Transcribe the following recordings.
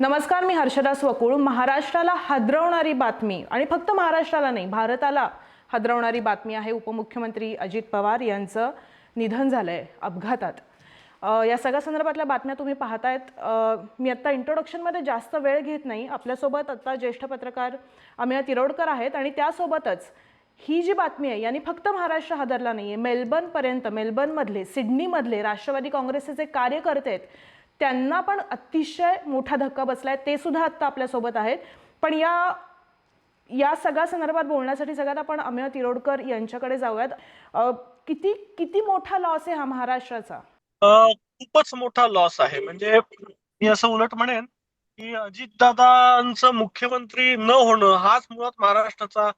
नमस्कार मी हर्षदा स्वकुळ महाराष्ट्राला हादरवणारी बातमी आणि फक्त महाराष्ट्राला नाही भारताला हादरवणारी बातमी आहे उपमुख्यमंत्री अजित पवार यांचं निधन झालं आहे अपघातात या सगळ्या संदर्भातल्या बातम्या तुम्ही पाहतायत. मी आत्ता इंट्रोडक्शनमध्ये जास्त वेळ घेत नाही. आपल्यासोबत आत्ता ज्येष्ठ पत्रकार अमिया तिरोडकर आहेत आणि त्यासोबतच ही जी बातमी आहे यांनी फक्त महाराष्ट्र हादरला नाही आहे मेलबर्नपर्यंत मेलबर्नमधले सिडनीमधले राष्ट्रवादी काँग्रेसचे जे कार्यकर्ते आहेत त्यांना पण अतिशय मोठा धक्का बसलाय. ते सुद्धा आत्ता आपल्यासोबत आहेत. पण या या सगळ्या संदर्भात बोलण्यासाठी सगळ्यात आपण अमेय तिरोडकर यांच्याकडे जाऊयात. किती किती मोठा लॉस आहे हा महाराष्ट्राचा? खूपच मोठा लॉस आहे. म्हणजे मी असं उलट म्हणेन की अजितदादांचं मुख्यमंत्री न होणं हाच मुळात महाराष्ट्राचा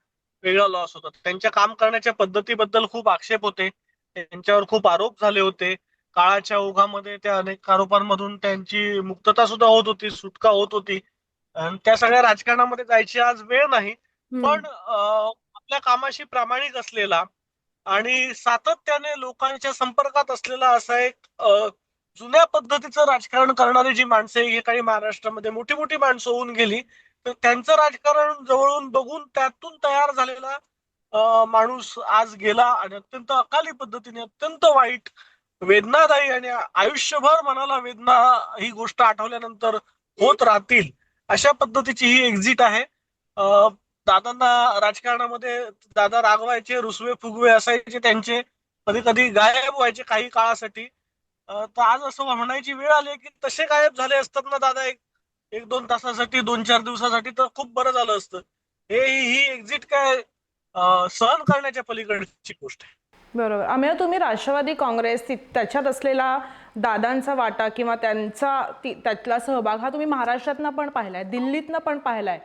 वेगळा लॉस होता. त्यांच्या काम करण्याच्या पद्धतीबद्दल खूप आक्षेप होते. त्यांच्यावर खूप आरोप झाले होते. काळाच्या ओघामध्ये त्या अनेक आरोपांमधून त्यांची मुक्तता सुद्धा होत होती सुटका होत होती. आणि त्या सगळ्या राजकारणामध्ये जायची आज वेळ नाही. पण आपल्या कामाशी प्रामाणिक असलेला आणि सातत्याने लोकांच्या संपर्कात असलेला असा एक जुन्या पद्धतीचं राजकारण करणारी जी माणसं ही काही महाराष्ट्रामध्ये मोठी मोठी माणसं होऊन गेली तर त्यांचं राजकारण जवळून बघून त्यातून तयार झालेला माणूस आज गेला आणि अत्यंत अकाली पद्धतीने अत्यंत वाईट वेदनादायी आणि आयुष्यभर मनाला वेदना ही गोष्ट आठवल्यानंतर होत राहतील अशा पद्धतीची ही एक्झिट आहे. दादांना राजकारणामध्ये दादा रागवायचे रुसवे फुगवे असायचे त्यांचे कधी कधी गायब व्हायचे काही काळासाठी. तर आज असं म्हणायची वेळ आली की तसे गायब झाले असतात ना दादा एक एक दोन तासासाठी दोन चार दिवसासाठी तर खूप बरं झालं असतं. हे ही ही एक्झिट काय सहन करण्याच्या पलीकडची गोष्ट आहे. बरोबर. आम्ही तुम्ही राष्ट्रवादी काँग्रेस त्याच्यात असलेला दादांचा वाटा किंवा त्यांचा ती- त्यातला सहभाग हा तुम्ही महाराष्ट्रातनं पण पाहिलाय दिल्लीतनं पण पाहिलाय.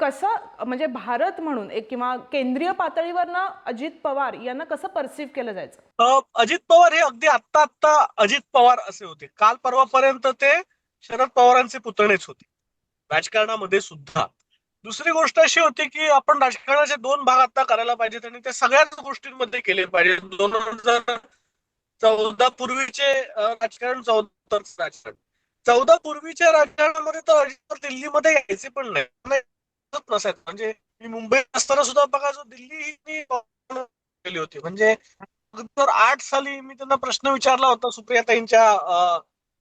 कसं म्हणजे भारत म्हणून एक किंवा केंद्रीय पातळीवरनं अजित पवार यांना कसं परसिव्ह केलं जायचं? अजित पवार हे अगदी आत्ता आत्ता अजित पवार असे होते. काल परवापर्यंत ते शरद पवारांचे पुतणेच होते. राजकारणामध्ये सुद्धा. दुसरी गोष्ट अशी होती की आपण राजकारणाचे दोन भाग आता करायला पाहिजेत आणि ते सगळ्याच गोष्टींमध्ये केले पाहिजे दोन हजार चौदा पूर्वीचे राजकारण चौदा राजकारण. चौदा पूर्वीच्या राजकारणामध्ये तर अजित दिल्लीमध्ये यायचे पण नाही. नसायचं. म्हणजे मी मुंबईत असताना सुद्धा बघा जो दिल्ली ही केली होती. म्हणजे तर आठ साली मी त्यांना प्रश्न विचारला होता सुप्रियाताईंच्या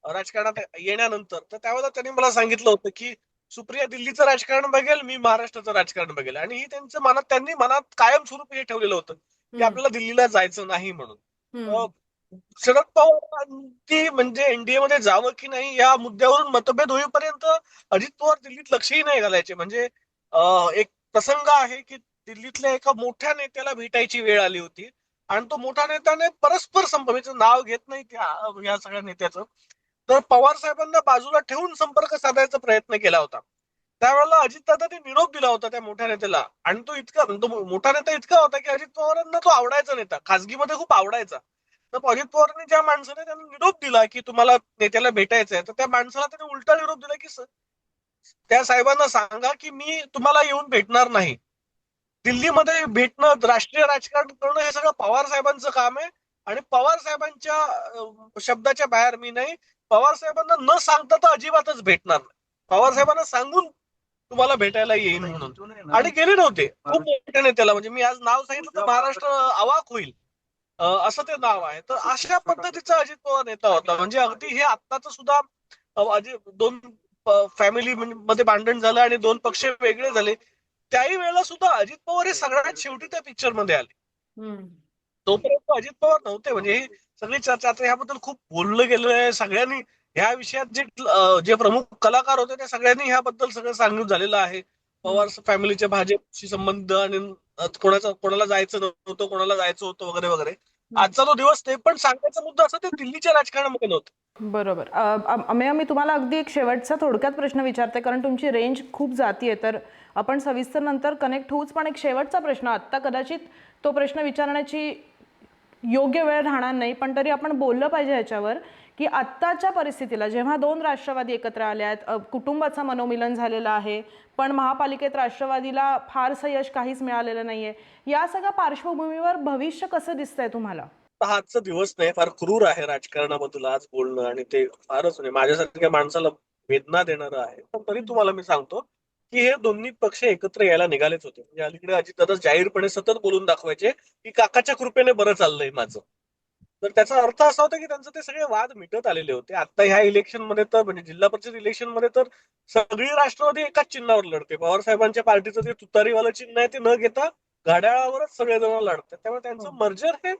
राजकारणात येण्यानंतर. तर त्यावेळेला त्यांनी मला सांगितलं होतं की सुप्रिया दिल्लीचं राजकारण बघेल मी महाराष्ट्राचं राजकारण बघेल. आणि ही त्यांचं मनात त्यांनी मनात कायम स्वरूपी हे ठेवलेलं होतं की आपल्याला दिल्लीला जायचं नाही म्हणून. शरद पवारांची म्हणजे एनडीए मध्ये जावं की नाही या मुद्द्यावरून मतभेद होईपर्यंत अजित पवार दिल्लीत लक्षही नाही घालायचे. म्हणजे एक प्रसंग आहे की दिल्लीतल्या एका मोठ्या नेत्याला भेटायची वेळ आली होती. आणि तो मोठा नेत्याने परस्पर संभवीचं नाव घेत नाही त्या या सगळ्या नेत्याचं. तर पवार साहेबांना बाजूला ठेवून संपर्क साधायचा प्रयत्न केला होता. त्यावेळेला अजितदादांनी निरोप दिला होता त्या मोठ्या नेत्याला. आणि तो इतका तो मोठा नेता इतका होता की अजित पवारांना तो आवडायचा नेता. खासगीमध्ये खूप आवडायचा. तर अजित पवारांनी ज्या माणसाने त्यांना निरोप दिला की तुम्हाला नेत्याला भेटायचं आहे तर त्या माणसाला त्याने उलटा निरोप दिला की त्या साहेबांना सांगा की मी तुम्हाला येऊन भेटणार नाही. दिल्लीमध्ये भेटणं राष्ट्रीय राजकारण करणं हे सगळं पवार साहेबांचं काम आहे. आणि पवार साहेबांच्या शब्दाच्या बाहेर मी नाही. पवार साहेबांना न सांगता तर अजिबातच भेटणार नाही. पवार साहेबांना सांगून तुम्हाला भेटायला येईन म्हणून. आणि गेले नव्हते. खूप मोठ्या नेत्याला म्हणजे मी आज नाव सांगितलं तर महाराष्ट्र अवाक होईल. असं ते नाव आहे. तर अशा पद्धतीचा अजित पवार नेता होता. म्हणजे अगदी हे आत्ताच सुद्धा दोन फॅमिली मध्ये भांडण झालं आणि दोन पक्ष वेगळे झाले. त्याही वेळेला सुद्धा अजित पवार हे सगळ्यात शेवटी त्या पिक्चरमध्ये आले. तोपर्यंत अजित पवार नव्हते. म्हणजे ही सगळी चर्चा आता ह्याबद्दल खूप बोललं गेलं आहे. सगळ्यांनी ह्या विषयात जे जे प्रमुख कलाकार होते त्या सगळ्यांनी ह्याबद्दल सगळं सांगून झालेलं आहे. पवार फॅमिलीच्या भाजपशी संबंध आणि कोणाचा कोणाला जायचं नव्हतं कोणाला जायचं होतं वगैरे वगैरे. आजचा तो दिवस ते पण सांगायचा मुद्दा असं ते दिल्लीच्या राजकारणामध्ये नव्हतं. बरोबर. अमेय मी तुम्हाला अगदी एक शेवटचा थोडक्यात प्रश्न विचारते कारण तुमची रेंज खूप जातीये तर आपण सविस्तर नंतर कनेक्ट होऊच पण एक शेवटचा प्रश्न आत्ता कदाचित तो प्रश्न विचारण्याची योग्य वेळ राहणार नाही पण तरी आपण बोललं पाहिजे ह्याच्यावर की आत्ताच्या परिस्थितीला जेव्हा दोन राष्ट्रवादी एकत्र आल्या आहेत कुटुंबाचं मनोमिलन झालेलं आहे पण महापालिकेत राष्ट्रवादीला फारसं यश काहीच मिळालेलं नाहीये या सगळ्या पार्श्वभूमीवर भविष्य कसं दिसतंय तुम्हाला? आजचा दिवस नाही फार क्रूर आहे राजकारणाबद्दल आज बोलणं आणि ते फारच म्हणजे माझ्यासारख्या माणसाला वेदना देणारं आहे. पण तरी तुम्हाला मी सांगतो की हे दोन्ही पक्ष एकत्र यायला निघालेच होते. म्हणजे अलीकडे अजितदादा जाहीरपणे सतत बोलून दाखवायचे की काकाच्या कृपेने बरं चाललंय माझं. तर त्याचा अर्थ असा होता की त्यांचं ते सगळे वाद मिटत आलेले होते. आता ह्या इलेक्शनमध्ये तर म्हणजे जिल्हा परिषद इलेक्शनमध्ये तर सगळी राष्ट्रवादी एकाच चिन्हावर लढते. पवार साहेबांच्या पार्टीचं ते तुतारीवालं चिन्ह आहे ते न घेता घड्याळावरच सगळेजण लढतात. त्यामुळे त्यांचं हो. मर्जर हे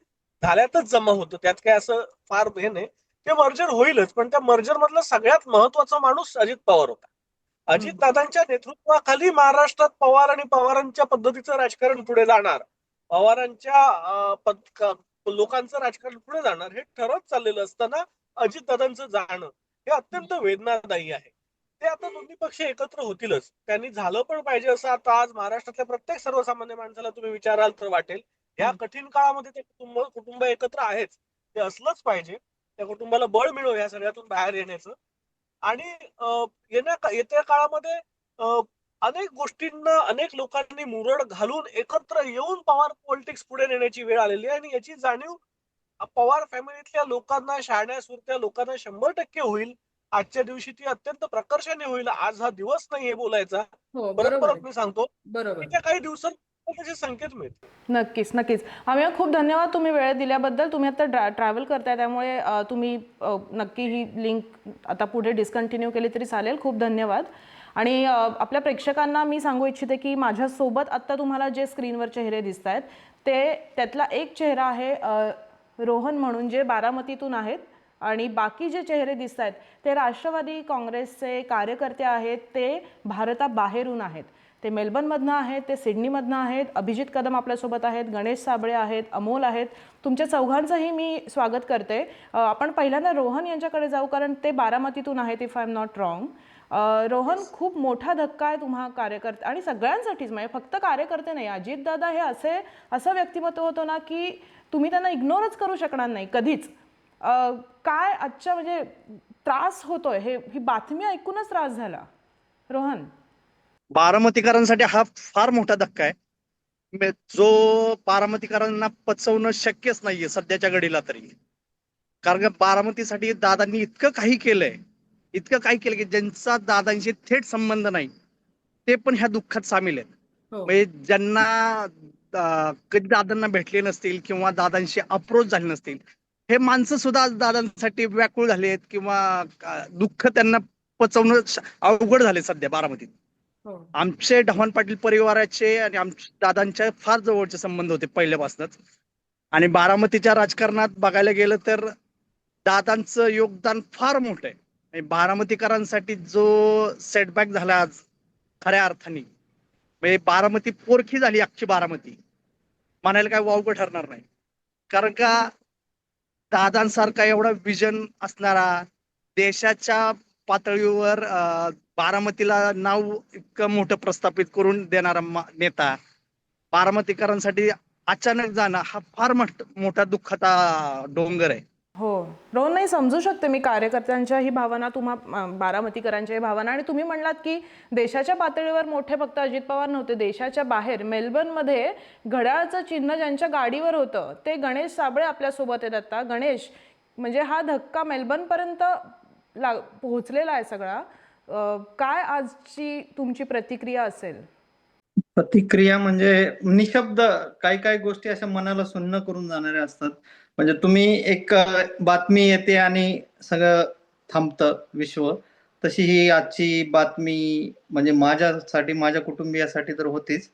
झाल्यातच जमा होतं. त्यात काय असं फार हे नाही. ते मर्जर होईलच पण त्या मर्जर मधला सगळ्यात महत्त्वाचा माणूस अजित पवार होता. अजित दादांच्या नेतृत्वाखाली महाराष्ट्रात पवार आणि पवारांच्या पद्धतीचं राजकारण पुढे जाणार. पवारांच्या लोकांचं राजकारण पुढे जाणार हे ठरत चाललेलं असताना अजितदादांचं जाणं हे अत्यंत वेदनादायी आहे. ते आता दोन्ही पक्ष एकत्र होतीलच. त्यांनी झालं पण पाहिजे असं आता आज महाराष्ट्रातल्या प्रत्येक सर्वसामान्य माणसाला तुम्ही विचाराल तर वाटेल. या. कठीण काळामध्ये ते कुटुंब कुटुंब एकत्र आहेच. ते असलंच पाहिजे. त्या कुटुंबाला बळ मिळो या सगळ्यातून बाहेर येण्याचं. आणि येण्या येत्या काळामध्ये अनेक गोष्टींना अनेक लोकांनी मुरड घालून एकत्र येऊन पवार पॉलिटिक्स पुढे नेण्याची वेळ आलेली आहे. आणि याची जाणीव पवार फॅमिलीतल्या लोकांना शहाण्या सुरत्या लोकांना शंभर टक्के होईल. आजच्या दिवशी ती अत्यंत प्रकर्षाने होईल. आज हा दिवस नाहीये बोलायचा. हो परत मी सांगतो बरोबर. येत्या काही दिवसात त्याचे संकेत नक्कीच नक्कीच. आम्ही खूप धन्यवाद तुम्ही वेळ दिल्याबद्दल. तुम्ही आता ड्रा ट्रॅव्हल करताय त्यामुळे अ, तुम्ही अ, नक्की ही लिंक आता पुढे डिस्कंटिन्यू केली तरी चालेल. खूप धन्यवाद. आणि अ, आपल्या प्रेक्षकांना मी सांगू इच्छिते की माझ्यासोबत आत्ता तुम्हाला जे स्क्रीनवर चेहरे दिसत आहेत ते त्यातला एक चेहरा आहे अ, रोहन म्हणून जे बारामतीतून आहेत. आणि बाकी जे चेहरे दिसत आहेत ते राष्ट्रवादी काँग्रेसचे कार्यकर्ते आहेत ते भारताबाहेरून आहेत. ते मेलबर्नमधनं आहेत ते सिडनीमधनं आहेत अभिजित कदम आपल्यासोबत आहेत गणेश साबळे आहेत अमोल आहेत. तुमच्या चौघांचंही मी स्वागत करते. आपण पहिल्यांदा रोहन यांच्याकडे जाऊ कारण ते बारामतीतून आहेत if I am not wrong Rohan खूप मोठा धक्का आहे तुम्हा कार्यकर्ते आणि सगळ्यांसाठीच म्हणजे फक्त कार्यकर्ते नाही अजितदादा हे असे असं व्यक्तिमत्व होतं ना की तुम्ही त्यांना इग्नोरच करू शकणार नाही कधीच. काय आजच्या म्हणजे त्रास होतोय हे ही बातमी ऐकूनच त्रास झाला. रोहन. बारामतीकरांसाठी हा फार मोठा धक्का आहे मे- जो बारामतीकरांना पचवणं शक्यच नाहीये सध्याच्या घडीला तरी कारण का बारामतीसाठी दादांनी इतकं काही केलंय इतकं काही केलं की ज्यांचा दादांशी थेट संबंध नाही ते पण ह्या दुःखात सामील आहेत हो. म्हणजे ज्यांना कधी दादांना भेटले नसतील किंवा दादांशी अप्रोच झाले नसतील हे माणसं सुद्धा आज दादांसाठी व्याकुळ झालेत किंवा दुःख त्यांना पचवणं अवघड झाले सध्या बारामतीत. हो. आमचे ढवाण पाटील परिवाराचे आणि आमच्या दादांच्या फार जवळचे संबंध होते पहिल्यापासूनच. आणि बारामतीच्या राजकारणात बघायला गेलं तर दादांचं योगदान फार मोठं आहे. आणि बारामतीकरांसाठी जो सेटबॅक झाला आज खऱ्या अर्थाने. म्हणजे बारामती पोरखी झाली अख्खी बारामती. म्हणायला काय वावगं ठरणार नाही. कारण का दादांसारखा एवढा विजन असणारा देशाच्या पातळीवर बारामतीला नाव इतकं मोठं प्रस्थापित करून देणारा नेता. बारामतीकरांसाठी अचानक जाणं हा फार मोठा दुःखाचा डोंगर आहे. हो. रोहन नाही समजू शकते मी कार्यकर्त्यांच्या ही भावना तुम्हा बारामतीकरांच्या ही भावना. आणि तुम्ही म्हणलात की देशाच्या पातळीवर मोठे फक्त अजित पवार नव्हते. देशाच्या बाहेर मेलबर्नमध्ये घड्याळचं चिन्ह ज्यांच्या गाडीवर होतं ते गणेश साबळे आपल्यासोबत येतात आता. गणेश म्हणजे हा धक्का मेलबर्नपर्यंत ला पोहोचलेला आहे सगळा काय आजची तुमची प्रतिक्रिया असेल? प्रतिक्रिया म्हणजे निशब्द काही काही गोष्टी अशा मनाला सुन्न करून जाणाऱ्या असतात. म्हणजे तुम्ही एक बातमी येते आणि सगळं थांबतं विश्व. तशी ही आजची बातमी म्हणजे माझ्यासाठी माझ्या कुटुंबियासाठी तर होतीच.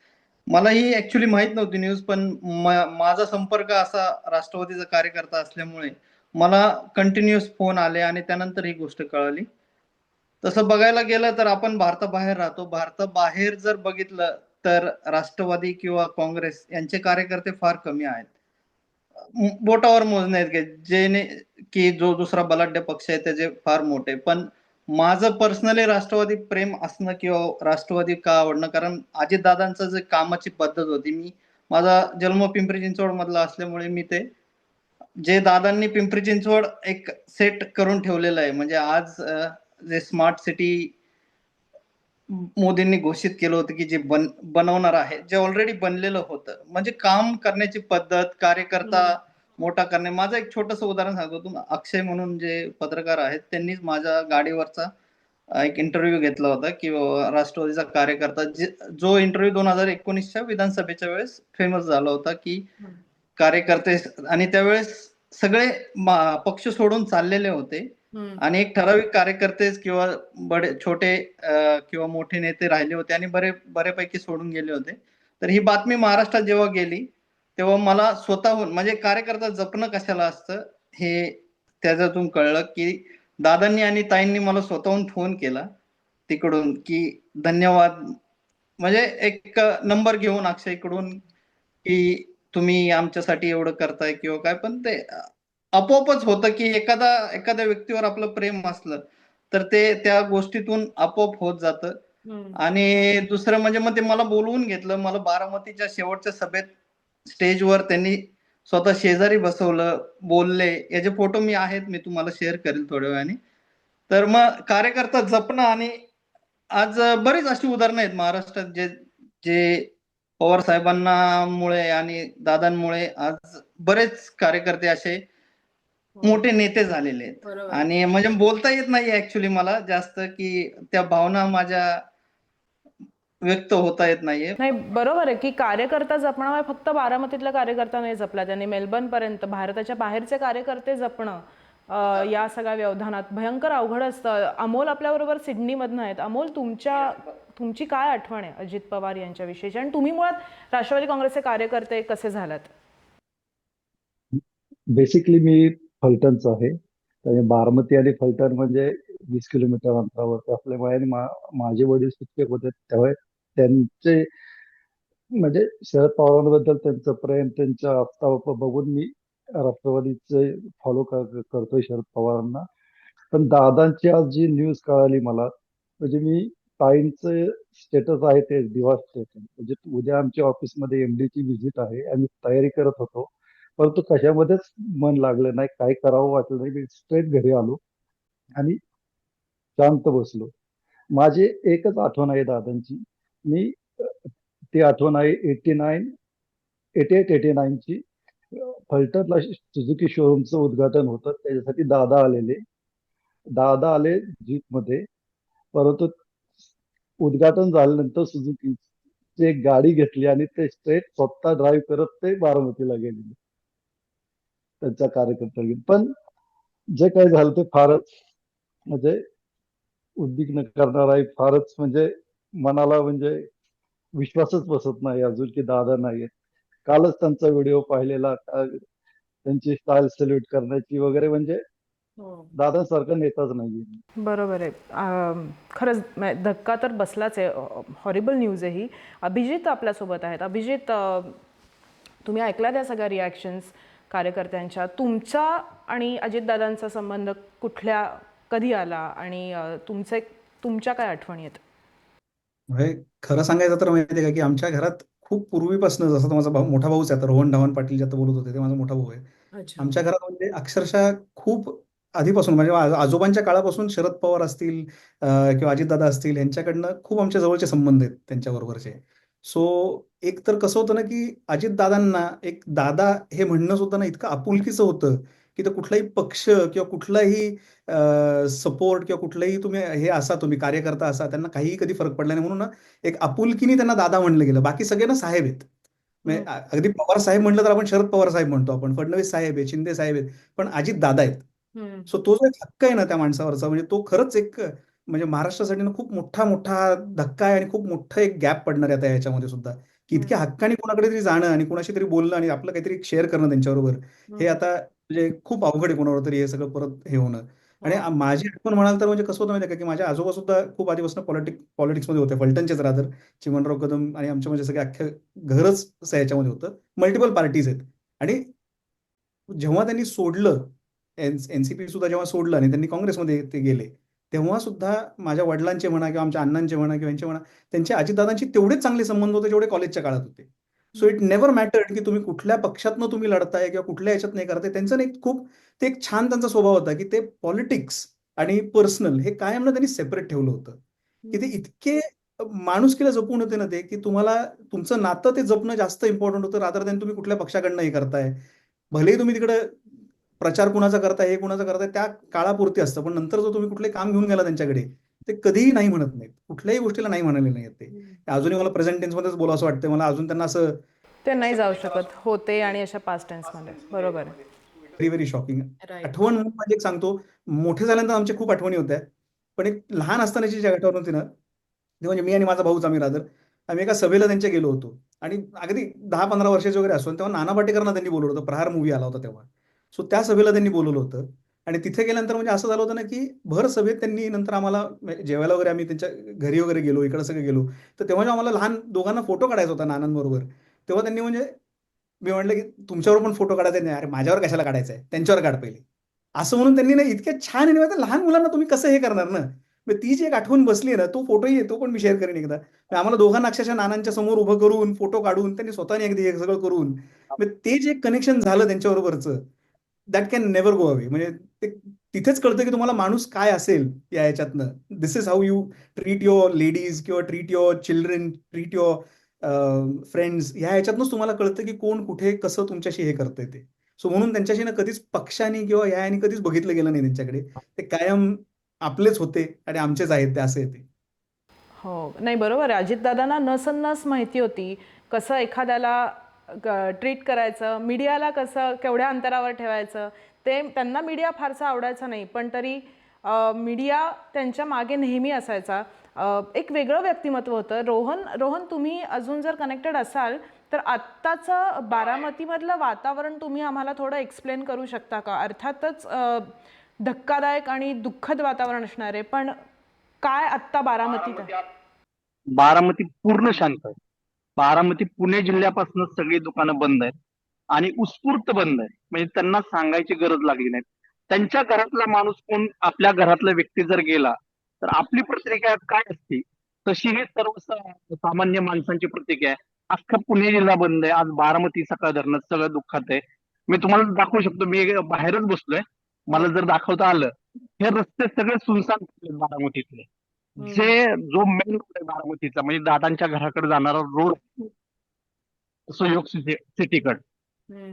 मला ही ऍक्च्युली माहीत नव्हती न्यूज पण माझा संपर्क असा राष्ट्रवादीचा कार्यकर्ता असल्यामुळे मला कंटिन्युअस फोन आले आणि त्यानंतर ही गोष्ट कळाली. तसं बघायला गेलं तर आपण भारताबाहेर राहतो. भारताबाहेर जर बघितलं तर राष्ट्रवादी किंवा काँग्रेस यांचे कार्यकर्ते फार कमी आहेत. बोटावर मोजणे आहेत की जेने की जो दुसरा बलाढ्य पक्ष आहे त्याचे फार मोठे. पण माझं पर्सनली राष्ट्रवादी प्रेम असणं किंवा राष्ट्रवादी का आवडणं कारण अजितदादांचं जे कामाची पद्धत होती मी माझा जन्म पिंपरी चिंचवड मधला असल्यामुळे मी ते जे दादांनी पिंपरी चिंचवड एक सेट करून ठेवलेलं आहे. म्हणजे आज जे स्मार्ट सिटी मोदींनी घोषित केलं होतं की जे बन बनवणार आहे जे ऑलरेडी बनलेलं होतं. म्हणजे काम करण्याची पद्धत कार्यकर्ता मोठा करणे. माझं एक छोटस उदाहरण सांगतो तुम्ही अक्षय म्हणून जे पत्रकार आहेत त्यांनीच माझ्या गाडीवरचा एक इंटरव्ह्यू घेतला होता की राष्ट्रवादीचा कार्यकर्ता जे- जो इंटरव्ह्यू दोन हजार एकोणीसच्या विधानसभेच्या वेळेस फेमस झाला होता की कार्यकर्ते आणि त्यावेळेस सगळे पक्ष सोडून चाललेले होते. आणि एक ठराविक कार्यकर्तेच किंवा बडे छोटे किंवा मोठे नेते राहिले होते आणि बरे बऱ्यापैकी सोडून गेले होते. तर ही बातमी महाराष्ट्रात जेव्हा गेली तेव्हा मला स्वतःहून म्हणजे कार्यकर्ता जपणं कशाला असतं हे त्याच्यातून कळलं की दादांनी आणि ताईंनी मला स्वतःहून फोन केला तिकडून की धन्यवाद. म्हणजे एक नंबर घेऊन अक्षयकडून की तुम्ही आमच्यासाठी एवढं करताय किंवा काय पण ते आपोआपच होतं की एखादा एखाद्या व्यक्तीवर आपलं प्रेम असलं तर ते त्या गोष्टीतून आपोआप होत जातं. आणि दुसरं म्हणजे मग ते मला बोलवून घेतलं मला बारामतीच्या शेवटच्या सभेत स्टेजवर त्यांनी स्वतः शेजारी बसवलं बोलले. याचे फोटो मी आहेत मी तुम्हाला शेअर करेल थोड्या वेळाने. तर मग कार्यकर्ता जपणं आणि आज बरीच अशी उदाहरणं आहेत महाराष्ट्रात जे जे पवार साहेबांना मुळे आणि दादांमुळे आज बरेच कार्यकर्ते असे मोठे नेते झालेले आहेत. बरोबर. आणि म्हणजे बोलता येत नाही ऍक्च्युली मला जास्त की त्या भावना माझ्या व्यक्त होता येत नाहीये. नाही बरोबर आहे की कार्यकर्ता जपणं फक्त बारामतीतला कार्यकर्ता नाही जपला त्यांनी मेलबर्न पर्यंत भारताच्या बाहेरचे कार्यकर्ते जपणं या सगळ्या व्यवधानात. भयंकर अवघड असतं. अमोल आपल्याबरोबर सिडनीमधनं आहेत. अमोल तुमच्या तुमची काय आठवण आहे अजित पवार यांच्याविषयीची? आणि तुम्ही मुळात राष्ट्रवादी काँग्रेसचे कार्यकर्ते कसे झालात? बेसिकली मी फलटणचा आहे. त्यामुळे बारामती आणि फलटण म्हणजे वीस किलोमीटर अंतरावरती आपल्या आणि माझे वडील शिक्षक होते. त्यामुळे त्यांचे म्हणजे शरद पवारांबद्दल त्यांचं प्रेम त्यांच्या आफताव बघून मी राष्ट्रवादीचे फॉलो करतोय शरद पवारांना. पण दादांची आज जी न्यूज कळाली मला म्हणजे मी टाईमचे स्टेटस आहे ते डिवास्टेशन म्हणजे उद्या आमच्या ऑफिसमध्ये एमडीची व्हिजिट आहे आम्ही तयारी करत होतो. परंतु कशामध्येच मन लागलं नाही काय करावं वाटलं नाही. मी स्ट्रेट घरी आलो आणि शांत बसलो. माझी एकच आठवण आहे दादांची. मी ती आठवण आहे eighty nine eighty eight eighty नाईनची फलटरला सुझुकी शोरूमचं उद्घाटन होतं. त्याच्यासाठी दादा आलेले. दादा आले जीपमध्ये. परंतु उद्घाटन झाल्यानंतर सुझुकीची एक गाडी घेतली आणि ते स्ट्रेट स्वतः ड्राईव्ह करत ते बारामतीला गेलेले त्यांच्या कार्यकर्त्यांनी पण जे काही झालं ते फारच म्हणजे उद्विग्न करणार आहे. फारच म्हणजे मनाला म्हणजे विश्वासच बसत नाही अजून की दादा नाहीयेत कालच त्यांचा व्हिडिओ पाहिलेला. त्यांची स्टाईल सल्यूट करण्याची वगैरे म्हणजे दादासारखं नेताच नाहीये. बरोबर आहे. अं, खरंच म- धक्का तर बसलाच आहे. हॉरिबल न्यूज आहे ही. अभिजित आपल्यासोबत आहेत. अभिजित अं, तुम्ही ऐकला त्या सगळ्या रिॲक्शन्स कार्यकर्त्यांच्या? तुमचा आणि अजितदादांचा संबंध कुठल्या कधी आला? आणि अं, तुमचे तुमच्या काय आठवणी आहेत? म्हणजे खरं सांगायचं तर माहिती आहे का की आमच्या घरात खूप पूर्वीपासून जसं तो माझा भाऊ मोठा भाऊच आहे आता रोहन धावन पाटील जे आता बोलत होते ते माझा मोठा भाऊ आहे. आमच्या घरात म्हणजे अक्षरशः खूप आधीपासून म्हणजे आज- आजोबांच्या काळापासून शरद पवार असतील किंवा अजितदादा असतील यांच्याकडनं खूप आमच्या जवळचे संबंध आहेत त्यांच्याबरोबरचे. सो एक तर कसं होतं ना की अजितदादांना एक दादा हे म्हणणं सुद्धा ना इतकं आपुलकीचं होतं की तो कुठलाही पक्ष किंवा कुठलाही सपोर्ट किंवा कुठलाही तुम्ही हे असा तुम्ही कार्यकर्ता असा त्यांना काहीही कधी फरक पडला नाही. म्हणून ना एक आपुलकीने त्यांना दादा म्हणलं गेलं. बाकी सगळे ना साहेब आहेत. म्हणजे अ- अगदी पवार साहेब म्हणलं तर आपण शरद पवार साहेब म्हणतो आपण. फडणवीस साहेब आहेत शिंदे साहेब आहेत पण अजित दादा आहेत. सो तो जो एक हक्क आहे ना त्या माणसावरचा म्हणजे तो खरंच एक म्हणजे महाराष्ट्रासाठी ना खूप मोठा मोठा धक्का आहे आणि खूप मोठं एक गॅप पडणार आहे आता याच्यामध्ये सुद्धा. की इतक्या हक्काने कोणाकडे तरी जाणं आणि कोणाशी तरी बोलणं आणि आपलं काहीतरी शेअर करणं त्यांच्याबरोबर हे आता म्हणजे खूप अवघड आहे कोणावर तरी हे सगळं परत हे होणं. आणि आ- माझी आठवण म्हणाल तर म्हणजे कसं होतं माहिती का की माझे आजोबा सुद्धा खूप आधीपासून पॉलिटिक पॉलिटिक्समध्ये होते. फलटणचेच राहतात. चिमणराव कदम आणि आमच्या म्हणजे सगळे अख्खं घरच याच्यामध्ये होतं. मल्टिपल पार्टीज आहेत. आणि जेव्हा त्यांनी सोडलं एन एनसीपी सुद्धा जेव्हा सोडलं आणि त्यांनी काँग्रेसमध्ये ते गेले तेव्हा सुद्धा माझ्या वडिलांचे म्हणा किंवा आमच्या अण्णांचे म्हणा किंवा यांचे म्हणा त्यांचे अजितदादांशी तेवढेच चांगले संबंध होते जेवढे कॉलेजच्या काळात होते. सो इट नेव्हर मॅटर्ड की तुम्ही कुठल्या पक्षातनं तुम्ही लढताय किंवा कुठल्या याच्यात नाही करताय. त्यांचा एक खूप ते एक छान त्यांचा स्वभाव होता की ते पॉलिटिक्स आणि पर्सनल हे कायम ना त्यांनी सेपरेट ठेवलं होतं. की ते इतके माणुसकीला जपून होते ना ते की तुम्हाला तुमचं नातं ते जपणं जास्त इम्पॉर्टंट होतं. रादर दॅन तुम्ही कुठल्या पक्षाकडनं हे करताय. भलेही तुम्ही तिकडे प्रचार कुणाचा करताय हे कुणाचा करताय त्या काळापुरती असतं. पण नंतर जो तुम्ही कुठले काम घेऊन गेला त्यांच्याकडे ते कधीही नाही म्हणत नाहीत. कुठल्याही गोष्टीला नाही म्हणाले नाहीत ते. अजूनही मला प्रेझेंट टेन्समध्येच बोलावं असं वाटतं मला अजून त्यांना असं ते नाही जाऊ शकत. होते आणि अशा पास्ट टेन्समध्ये बरोबर आहे. व्हेरी व्हेरी शॉकिंग आठवण म्हणून म्हणजे एक सांगतो. मोठे झाल्यानंतर आमच्या खूप आठवणी होत्या. पण एक लहान असतानाची जी आठवण होती ना ती म्हणजे मी आणि माझा भाऊच आम्ही रादर आम्ही एका सभेला त्यांच्या गेलो होतो. आणि अगदी दहा पंधरा वर्षाचे वगैरे असतो तेव्हा नाना पाटेकरांना त्यांनी बोलवलं होतं. प्रहार मूवी आला होता तेव्हा. सो त्या सभेला त्यांनी बोलवलं होतं. आणि तिथे गेल्यानंतर म्हणजे असं झालं होतं ना की भर सभेत त्यांनी नंतर आम्हाला जेवायला वगैरे आम्ही त्यांच्या घरी वगैरे गेलो इकडे सगळं गेलो. तर तेव्हा जेव्हा आम्हाला लहान दोघांना फोटो काढायचा होता नानांबरोबर तेव्हा त्यांनी म्हणजे मी म्हटलं की तुमच्यावर पण फोटो काढायचा नाही अरे माझ्यावर कशाला काढायचा आहे? त्यांच्यावर काढ पहिले. असं म्हणून त्यांनी ना इतक्या छान आणि लहान मुलांना तुम्ही कसं हे करणार ना? मग ती जी एक आठवण बसली ना तो फोटोही येतो पण मी शेअर करेन एकदा. आम्हाला दोघांना अक्षरशः नानांच्या समोर उभं करून फोटो काढून त्यांनी स्वतःने अगदी हे सगळं करून मग ते जे कनेक्शन झालं त्यांच्याबरोबरचं that can never go away म्हणजे ते तिथेच कळतं की तुम्हाला माणूस काय असेल या याच्यातनं. This is how you treat your ladies किंवा treat your children treat your friends ह्या याच्यातनंच तुम्हाला कळतं की कोण कुठे कसं तुमच्याशी हे करतंय ते. सो म्हणून त्यांच्याशी ना कधीच पक्षाने किंवा ह्या याने कधीच बघितलं गेलं नाही त्यांच्याकडे. ते कायम आपलेच होते आणि आमचेच आहेत ते असे ते. हो. नाही बरोबर आहे. अजितदादांना नसन्नस माहिती होती. कसं एखाद्याला ट्रीट करायचं. मीडियाला कसं केवढ्या अंतरावर ठेवायचं? ते त्यांना मीडिया फारसा आवडायचा नाही. पण तरी मीडिया त्यांच्या मागे नेहमी असायचा. एक वेगळं व्यक्तिमत्व होतं. रोहन रोहन तुम्ही अजून जर कनेक्टेड असाल तर आत्ताचं बारामतीमधलं वातावरण तुम्ही आम्हाला थोडं एक्सप्लेन करू शकता का? अर्थातच धक्कादायक आणि दुःखद वातावरण असणार. आहे पण काय आत्ता बारामतीत आहे? बारामती पूर्ण शांत आहे. बारामती पुणे जिल्ह्यापासून सगळी दुकानं बंद आहेत. आणि उत्स्फूर्त बंद आहे म्हणजे त्यांना सांगायची गरज लागली नाही. त्यांच्या घरातला माणूस कोण? आपल्या घरातला व्यक्ती जर गेला तर आपली प्रतिक्रिया काय असते? तशी ही सर्व सामान्य माणसांची प्रतिक्रिया आहे. अख्खा पुणे जिल्हा बंद आहे. आज बारामती सकाळ धरणं सगळं दुःखात आहे. मी तुम्हाला दाखवू शकतो. मी बाहेरच बसलोय. मला जर दाखवता आलं हे रस्ते सगळे सुनसान बारामतीतले. जे जो मेन रोड आहे बारामतीचा म्हणजे दादांच्या घराकडे जाणारा रोड सुयोग सिटीकडे.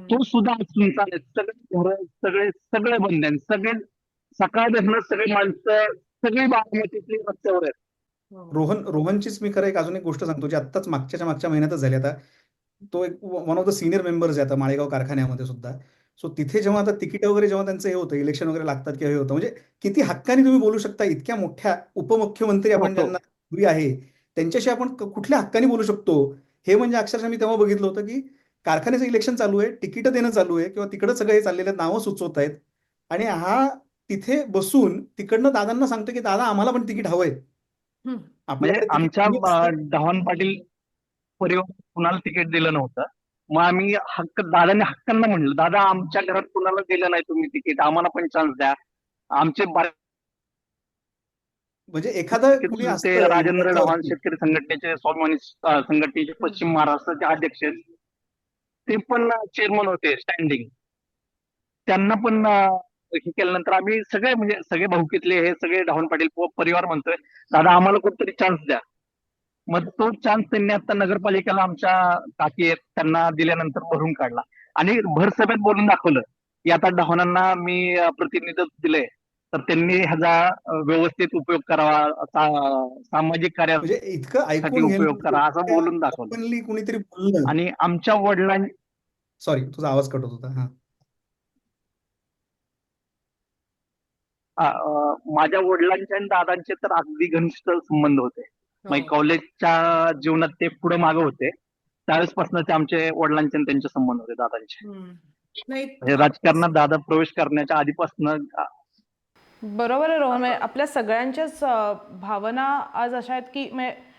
तो सुद्धा सुनसान आहे. सगळे घर सगळे सगळे बंद आहेत. सगळे सकाळ सगळे माणसं सगळी बारामतीतली रस्त्यावर आहेत. रोहन रोहनचीच मी खरं एक अजून एक गोष्ट सांगतो जी आत्ताच मागच्याच्या मागच्या महिन्यातच झाली. आता तो एक one of the senior members आहे आता माळेगाव कारखान्यामध्ये सुद्धा. सो तिथे जेव्हा आता तिकीट वगैरे जेव्हा त्यांचं हे होतं इलेक्शन वगैरे लागतात किंवा हे होतं म्हणजे किती हक्काने तुम्ही बोलू शकता इतक्या मोठ्या उपमुख्यमंत्री आपण हो. ज्यांना पूर्वी आहे त्यांच्याशी आपण क- कुठल्या हक्काने बोलू शकतो? हे म्हणजे अक्षरशः मी तेव्हा बघितलं होतं की कारखान्याचं इलेक्शन चालू आहे तिकीट देणं चालू आहे किंवा तिकडं सगळं हे चाललेलं नावं सुचवत आहेत. आणि हा तिथे बसून तिकडनं दादांना सांगतो की दादा आम्हाला पण तिकीट हवंय. म्हणजे आमच्या ढवाण पाटील परिवार कुणाला तिकीट दिलं नव्हतं? मग आम्ही हक्क दादाने हक्कांना म्हणलं दादा आमच्या घरात कुणाला दिलं नाही तुम्ही तिकीट? आम्हाला पण चान्स द्या. आमचे म्हणजे एखादं कुणी ते असतं राजेंद्र चव्हाण. शेतकरी संघटनेचे स्वाभिमानी संघटनेचे पश्चिम महाराष्ट्राचे अध्यक्ष. ते पण चेअरमन होते स्टँडिंग त्यांना पण हे केल्यानंतर आम्ही सगळे म्हणजे सगळे भाऊकीतले हे सगळे ढावण पाटील परिवार म्हणतोय. दादा आम्हाला कुठतरी चान्स द्या. मग तो चान्स त्यांनी आता नगरपालिकेला आमच्या काकी आहेत त्यांना दिल्यानंतर भरून काढला. आणि भर सभेत बोलून दाखवलं की आता ढवाणांना मी प्रतिनिधित्व दिलंय. तर त्यांनी ह्याचा व्यवस्थित उपयोग करावा सामाजिक कार्यासाठी म्हणजे इतकं उपयोग करा असं बोलून दाखवलं. कुणीतरी बोललं. आणि आमच्या वडिलां सॉरी तुझा आवाज कट होत होता हा. माझ्या वडिलांचे आणि दादांचे तर अगदी घनिष्ठ संबंध होते. म्हणजे कॉलेजच्या जीवनात ते पुढे मागे होते. त्यावेळेसपासून आमचे वडिलांचे आणि त्यांचे संबंध होते दादांचे. नाही. म्हणजे राजकारणात दादा प्रवेश करण्याच्या आधीपासून बरोबर आहे रोहन. म्हणजे आपल्या सगळ्यांच्याच भावना आज अशा आहेत की म्हणजे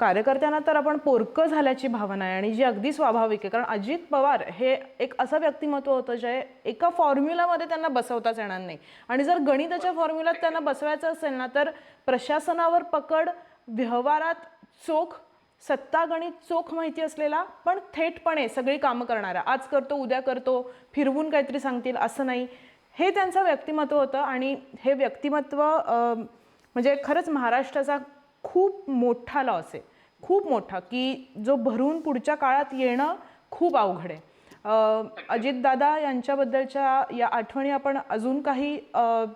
कार्यकर्त्यांना तर आपण पोरकं झाल्याची भावना आहे आणि जी अगदी स्वाभाविक आहे. कारण अजित पवार हे एक असं व्यक्तिमत्व होतं जे एका फॉर्म्युलामध्ये त्यांना बसवताच येणार नाही. आणि जर गणिताच्या फॉर्म्युलात त्यांना बसवायचं असेल ना तर प्रशासनावर पकड व्यवहारात चोख सत्तागणित चोख माहिती असलेला पण थेटपणे सगळी कामं करणारा. आज करतो उद्या करतो फिरवून काहीतरी सांगतील असं नाही. हे त्यांचं व्यक्तिमत्व होतं आणि हे व्यक्तिमत्व म्हणजे खरंच महाराष्ट्राचा खूप मोठा लॉस आहे. खूप मोठा की जो भरून पुढच्या काळात येणं खूप अवघड आहे. अजितदादा यांच्याबद्दलच्या या आठवणी आपण अजून काही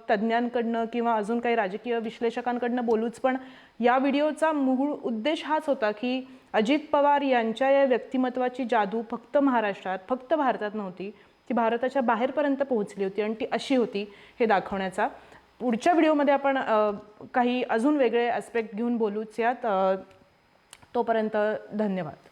तज्ज्ञांकडनं किंवा अजून काही राजकीय विश्लेषकांकडनं बोलूच पण या व्हिडिओचा मूळ उद्देश हाच होता की अजित पवार यांच्या या व्यक्तिमत्वाची जादू फक्त महाराष्ट्रात फक्त भारतात नव्हती ती भारताच्या बाहेरपर्यंत पोहोचली होती आणि ती अशी होती हे दाखवण्याचा. पुढच्या व्हिडिओमध्ये आपण काही अजून वेगळे ॲस्पेक्ट घेऊन बोलूच यात. तोपर्यंत धन्यवाद.